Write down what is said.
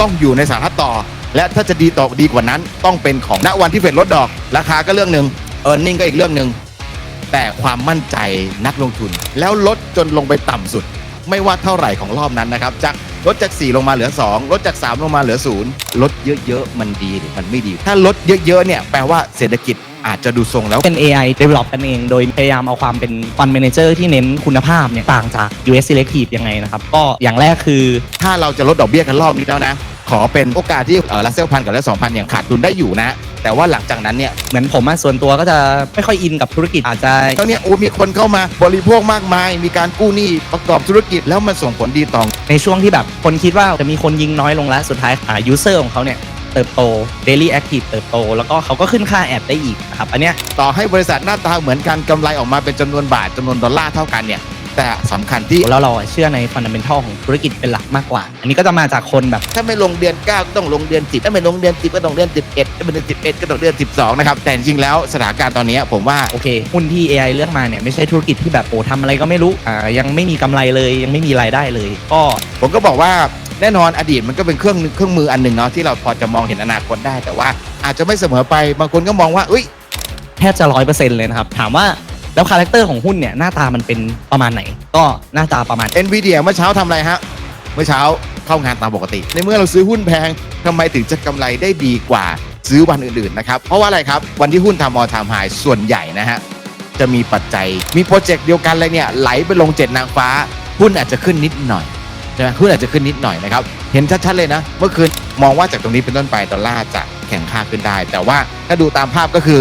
ต้องอยู่ในสหรัฐต่อ และถ้าจะดีต่อดีกว่านั้น ต้องเป็นของณวันที่เฟดลดดอก ราคาก็เรื่องหนึ่งเออร์เน็งก็อีกเรื่องหนึ่งแต่ความมั่นใจนักลงทุน แล้วลดจนลงไปต่ำสุด ไม่ว่าเท่าไหร่ของรอบนั้นนะครับจากลดจาก 4 ลงมาเหลือ 2 ลดจาก 3 ลงมาเหลือ 0 ลดเยอะๆ มันดีหรือมันไม่ดี ถ้าลดเยอะๆ เนี่ยแปลว่าเศรษฐกิจอาจจะดูทรงแล้วเป็น AI develop กันเอง โดยพยายามเอาความเป็น fund manager ที่เน้นคุณภาพเนี่ยต่างจาก US selective ยังไงนะครับ ก็อย่างแรกคือ ถ้าเราจะลดดอกเบี้ยกันรอบนี้แล้วนะ ขอเป็นโอกาสที่เออรัสเซลพันกับรัสสองพันอย่างขาดทุนได้อยู่นะ แต่ว่าหลังจากนั้นเนี่ยเหมือนผมอะส่วนตัวก็จะไม่ค่อยอินกับธุรกิจอาจจะตอนเนี้ยโอ้มีคนเข้ามาบริโภคมากมาย มีการกู้หนี้ประกอบธุรกิจแล้วมันส่งผลดีต่อในช่วงที่แบบคนคิดว่าจะมีคนยิงน้อยลงแล้วสุดท้ายอ่า user ของเขาเนี่ยเติบโต daily active เติบโต แล้วก็เขาก็ขึ้นค่าแอดได้อีกนะครับ อันเนี้ยต่อให้บริษัทหน้าตาเหมือนกันกำไรออกมาเป็นจำนวนบาทจำนวนดอลลาร์เท่ากันเนี่ย แต่สำคัญที่แล้วเราอะเชื่อใน fundamental ของธุรกิจเป็นหลักมากกว่า อันนี้ก็จะมาจากคนแบบ ถ้าไม่ลงเดือน 9 ก็ต้องลงเดือน 10 ถ้าไม่ลงเดือน 10 ก็ต้องเดือน 11 ถ้าไม่เดือน 11 ก็ต้องเดือน 12 นะครับ แต่จริงๆแล้วสถานการณ์ตอนนี้ผมว่า โอเค หุ้นที่ AI เลือกมาเนี่ยไม่ใช่ธุรกิจที่แบบโอ้ทำอะไรก็ไม่รู้อ่ายังไม่มีกำไรเลยยังไม่มีรายได้เลย ก็ผมก็บอกว่าแน่นอนอดีตมันก็เป็นเครื่องเครื่องมืออันหนึ่งเนาะที่เราพอจะมองเห็นอนาคตได้แต่ว่าอาจจะไม่เสมอไปบางคนก็มองว่าอุ้ยแทบจะร้อยเปอร์เซ็นต์เลยนะครับ ถามว่า แล้วคาแรคเตอร์ของหุ้นเนี่ยหน้าตามันเป็นประมาณไหน ก็หน้าตาประมาณ NVIDIA เมื่อเช้าทำอะไรฮะ เมื่อเช้าเข้างานตามปกติ ในเมื่อเราซื้อหุ้นแพงทำไมถึงจะกำไรได้ดีกว่าซื้อวันอื่นๆนะครับ เพราะว่าอะไรครับ วันที่หุ้นทำออทามไฮส่วนใหญ่นะฮะ จะมีปัจจัยมีโปรเจกต์เดียวกันเลยเนี่ยไหลไปลงเจ็ดนางฟ้า หุ้นอาจจะขึ้นนิดหน่อยใช่ไหมหุ้นอาจจะขึ้นนิดหน่อยนะครับเห็นชัดๆเลยนะ เมื่อคืนมองว่าจากตรงนี้เป็นต้นไปดอลลาร์จะแข็งค่าขึ้นได้ แต่ว่าถ้าดูตามภาพก็คือ